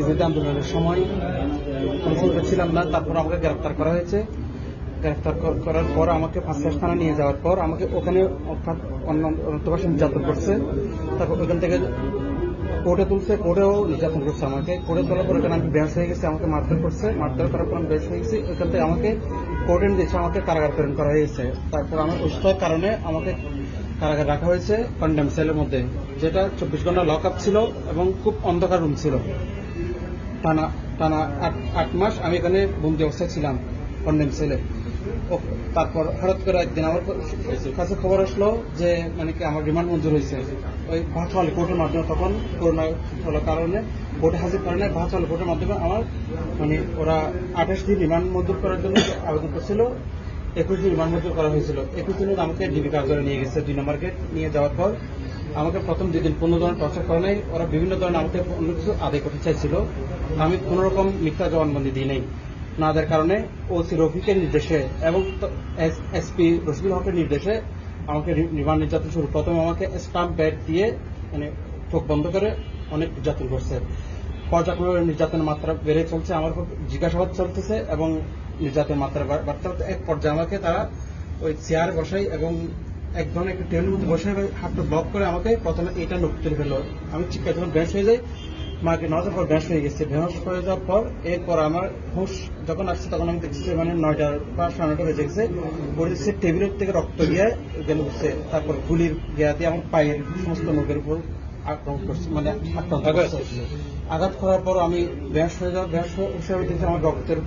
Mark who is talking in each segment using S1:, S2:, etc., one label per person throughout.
S1: মুক্তিযুদ্ধ আন্দোলনের সময় কনসুলেটে ছিলাম না, তারপর আমাকে গ্রেফতার করা হয়েছে। গ্রেফতার করার পর আমাকে পাঁচটা থানা নিয়ে যাওয়ার পর আমাকে ওখানে অর্থাৎ অন্য অন্তবাসী নির্যাতন করছে। তারপর ওখান থেকে কোর্টে তুলছে, কোর্টেও নির্যাতন করছে আমাকে। কোর্টে তোলার পর ওখানে আমি বেঞ্চ হয়ে গেছি, আমাকে মারধর করছে। মারধর করার পর আমি বেঞ্চ হয়ে গেছি। ওখান থেকে আমাকে কোর্টে দিয়েছে আমাকে কারাগার প্রেরণ করা হয়েছে। তারপর আমার অসুস্থতার কারণে আমাকে কারাগার রাখা হয়েছে কন্ডেম সেলের মধ্যে, যেটা চব্বিশ ঘণ্টা লক আপ ছিল এবং খুব অন্ধকার রুম ছিল। টানা টানা আট আট মাস আমি এখানে বন্দি অবস্থায় ছিলাম কন্ডেম সেলে তারপর হঠাৎ করে একদিন আমার কাছে খবর আসলো যে মানে কি আমার রিমান্ড মঞ্জুর হয়েছে। ওই ভার্চুয়াল কোর্টের মাধ্যমে তখন করোনা চলার কারণে কোর্টে হাজির কারণে ভার্চুয়াল কোর্টের মাধ্যমে আমার মানে ওরা আঠাশ দিন রিমান্ড মঞ্জুর করার জন্য আবেদন করছিল। একুশ দিন মঞ্জুর করা হয়েছিল। একুশ দিনে আমাকে ডিবি কার্যালয়ে নিয়ে গেছে, দুই নম্বর গেট নিয়ে যাওয়ার পর আমাকে প্রথম দুই দিন পনেরো ধরনের টর্চার করা নেই। ওরা বিভিন্ন ধরনের আমাকে অন্য কিছু আদায় করতে চাইছিল। আমি কোন রকম মিথ্যা জবানবন্দি দিই নাই। না দেওয়ার কারণে ওসি রফিকের নির্দেশে এবং এসপি রসিদুল হকের নির্দেশে আমাকে রিমান্ড নির্যাতন শুরু। প্রথম আমাকে স্টাম্প ব্যাট দিয়ে মানে চোখ বন্ধ করে অনেক নির্যাতন করছে। পর্যায়ক্রমে নির্যাতনের মাত্রা বেড়ে চলছে। আমার জিজ্ঞাসাবাদ চলতেছে এবং নির্যাতনের মাত্রা বাড়তে এক পর্যায়ে আমাকে তারা ওই চেয়ার বসাই এবং এক ধরনের একটা টেবিলের মধ্যে বসে হাতটা ব্লক করে আমাকে প্রথমে এটা নোট তুলে ফেলল। আমি চিৎকার যখন ব্যাস হয়ে যাই মাকে নজর পর ব্যাস হয়ে গেছে। বেহস হয়ে যাওয়ার পর এরপর আমার হুশ যখন আসছে তখন আমি দেখছি যে মানে নয়টার বা সাড়ে নয়টা বেজে গেছে। দেখছি টেবিলের থেকে রক্ত গিয়ে গেল বসছে তারপর গুলির গিয়া দিয়ে আমার পায়ের সমস্ত নখের উপর আক্রমণ করছে মানে করছে। আঘাত? করার পর আমি ব্যাস হয়ে যাওয়া ব্যাস হিসাবে দেখছি আমার রক্তের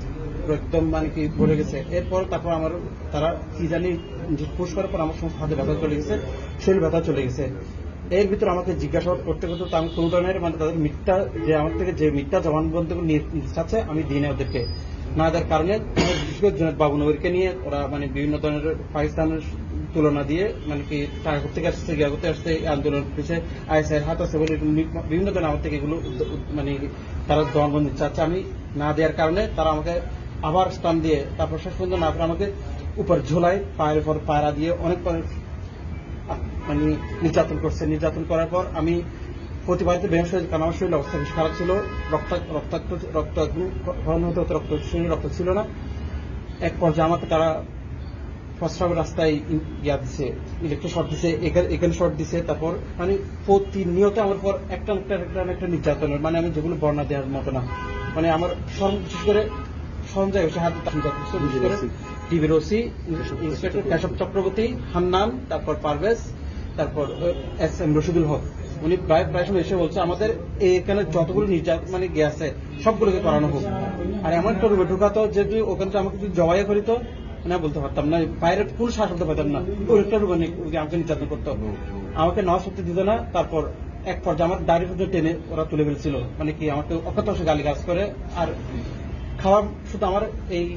S1: একদম মানে কি ভরে গেছে। এরপর তারপর আমার তারা কি জানি পুশ করার পর আমার সমস্ত হাতে ব্যথা চলে গেছে, শরীর ব্যথা চলে গেছে। এর ভিতর আমাকে জিজ্ঞাসাবাদ করতে করতে তো আমি কোনো ধরনের মানে তাদের মিথ্যা যে আমার থেকে যে মিথ্যা জবানবন্দি চাচ্ছে আমি দিই না ওদেরকে। না দেওয়ার কারণে বিশেষ করে জুনেদ বাবুনগরকে নিয়ে ওরা মানে বিভিন্ন ধরনের পাকিস্তানের তুলনা দিয়ে মানে কি টাকা করতে আসছে গিয়া করতে আসছে আন্দোলন পিছিয়ে আইএসআই হাত আছে বলে বিভিন্ন ধরনের আমার থেকে এগুলো মানে তারা জবানবন্দি চাচ্ছে। আমি না দেওয়ার কারণে তারা আমাকে আবার স্টান দিয়ে তারপর শেষ পর্যন্ত না করে আমাকে উপর ঝোলাই পায়ের উপর পায়রা দিয়ে অনেক পরে মানে নির্যাতন করছে। নির্যাতন করার পর আমি প্রতিবারিত বেহস হয়ে কারণ আমার শরীরের অবস্থা বেশ খারাপ ছিল। রক্ত, রক্তাক্ত রক্ত হতে হতে রক্ত, শরীরে রক্ত ছিল না। এক পর্যায়ে আমাকে তারা প্রস্রাবের রাস্তায় ইয়া দিছে ইলেকট্রিক শর্ট দিছে, এখানে- শর্ট দিছে। তারপর মানে প্রতিনিয়ত আমার পর একটা একটা একটা নির্যাতনের মানে আমি যেগুলো বর্ণনা দেওয়ার মতো না। মানে আমার সর্ব বিশেষ করে সঞ্জয় হোসেন হাত টিভির ওসি ইন্সপেক্টর কেশব চক্রবর্তী হান্নান তারপর পারভেজ তারপর এস এম রশিদুল হক। উনি প্রায় প্রায় সময় এসে বলছে আমাদের এখানে যতগুলো নির্যাতন মানে সবগুলোকে করানো হোক। আর এমন একটা ঢুকাতো যদি ওখানে তো আমাকে যদি জবাই করিত না বলতে পারতাম না বাইরের কোন শ্বাস হতে পারতাম না। ওই একটা রুমে আমাকে নির্যাতন করতো। আমাকে নেওয়া সত্যি দিত না তারপর এক পর্যায়ে আমার দাড়ি পর্যন্ত টেনে ওরা তুলে ফেলছিল। মানে কি আমাকে অকথ্য গালি গাছ করে আর খাবার, শুধু আমার এই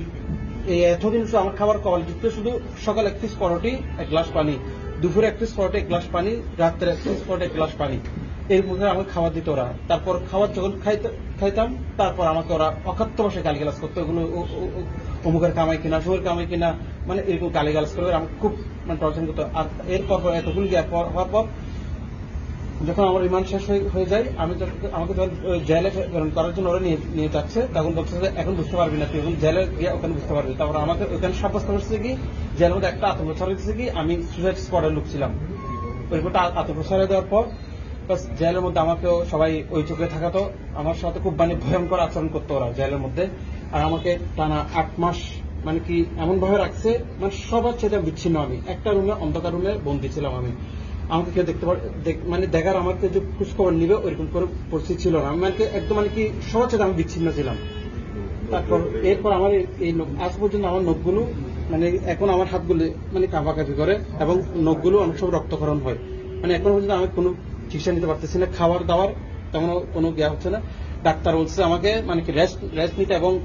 S1: এই এতদিন শুধু আমার খাবার কোয়ালিটিতে শুধু সকাল এক পিস পরোটি, এক গ্লাস পানি। দুপুরে এক পিস পরোটি, এক গ্লাস পানি, রাত্রে এক পিস পরোটি, এক গ্লাস পানি। এর মধ্যে আমাকে খাবার দিত ওরা। তারপর খাবার যখন খাইতে, খাইতাম, তারপর আমাকে ওরা অখাত্য বসে গালি গালাজ করতো ওগুলো অমুকের কামাই কিনা, সুরের কামাই কিনা মানে এরকম গালি গালাজ করে। আমাকে খুব মানে টর্চার করতো। আর এরপর পর এতগুলো হওয়ার পর যখন আমার রিমান্ড শেষ হয়ে- যায়, আমি আমাকে যখন জেলে প্রেরণ করার জন্য ওরা নিয়ে যাচ্ছে। তখন বলছে যে এখন বুঝতে পারবি না তুই। এখন জেলে গিয়ে ওখানে বুঝতে পারবি। তারপর আমাকে ওখানে সাব্যস্ত করছে কি, জেলের মধ্যে একটা আতঙ্ক ছড়িয়েছে কি, আমি সুসাইড স্পটের লোক ছিলাম। ওই রিপোর্টটা আতঙ্ক দেওয়ার পর, বাস জেলের মধ্যে আমাকেও সবাই ওই চোখে থাকাতো আমার সাথে খুব মানে ভয়ঙ্কর আচরণ করতো ওরা জেলের মধ্যে। আর আমাকে টানা আট মাস মানে কি এমন ভাবে রাখছে মানে সবার চেয়ে বিচ্ছিন্ন আমি। একটা রুমে, অন্ধকার রুমে বন্দি ছিলাম আমি। আমাকে কেউ দেখতে পারে মানে দেখার আমাকে যে খোঁজখবর নিবে, ওইরকম করে পরিস্থিতি ছিল না। আমি মানে একদম মানে কি সাথে আমি বিচ্ছিন্ন ছিলাম। তারপর এরপর আমার এই- আজ পর্যন্ত আমার নখগুলো মানে এখন আমার হাতগুলো মানে কাঁপাকাঁপি করে এবং নখগুলো অনেক সময় রক্তক্ষরণ হয়। মানে এখন পর্যন্ত আমি কোনো চিকিৎসা নিতে পারতেছি না। খাবার দাবার তেমন কোনো জ্ঞা হচ্ছে না। ডাক্তার বলছে আমাকে মানে কি রেস্ট রেস্ট নিতে এবং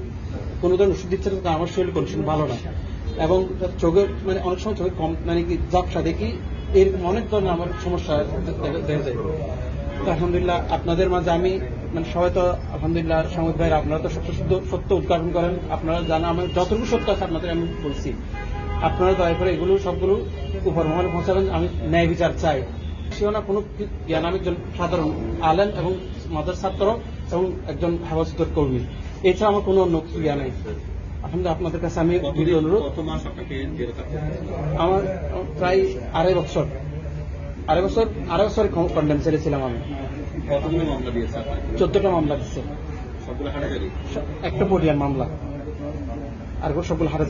S1: কোনো ধরনের ওষুধ দিচ্ছে না আমার শরীর কন্ডিশন ভালো না। এবং চোখের মানে অনেক সময় চোখে কম মানে কি ঝাপসা দেখি এরকম অনেক ধরনের আমার সমস্যা দেখা- যায়। তো আলহামদুলিল্লাহ আপনাদের মাঝে আমি মানে সবাই তো আলহামদুলিল্লাহ সামুদ ভাইরা, আপনারা তো সত্য শুদ্ধ সত্য উদ্ঘাটন করেন। আপনারা জানা আমার যতটুকু সত্য আছে আপনাদের আমি বলছি। আপনারা দয়া করে এগুলো সবগুলো উপর মহলে পৌঁছাবেন, আমি ন্যায় বিচার চাই। না কোনো জ্ঞান, আমি একজন সাধারণ আলেন এবং মাদার ছাত্র এবং একজন হেফাজতের কর্মী। এছাড়া আমার কোনো অন্য ইয়া নেই। আসলে আপনাদের কাছে আমি যদি অনুরোধ? আমার প্রায় আড়াই বছর আড়াই বছর আড়াই বছর কন্ডেম ছেড়েছিলাম আমি।
S2: কতগুলো মামলা দিয়েছে
S1: চোদ্দটা মামলা দিচ্ছে একটা পরিয়ার মামলা। আর সবগুলো হারা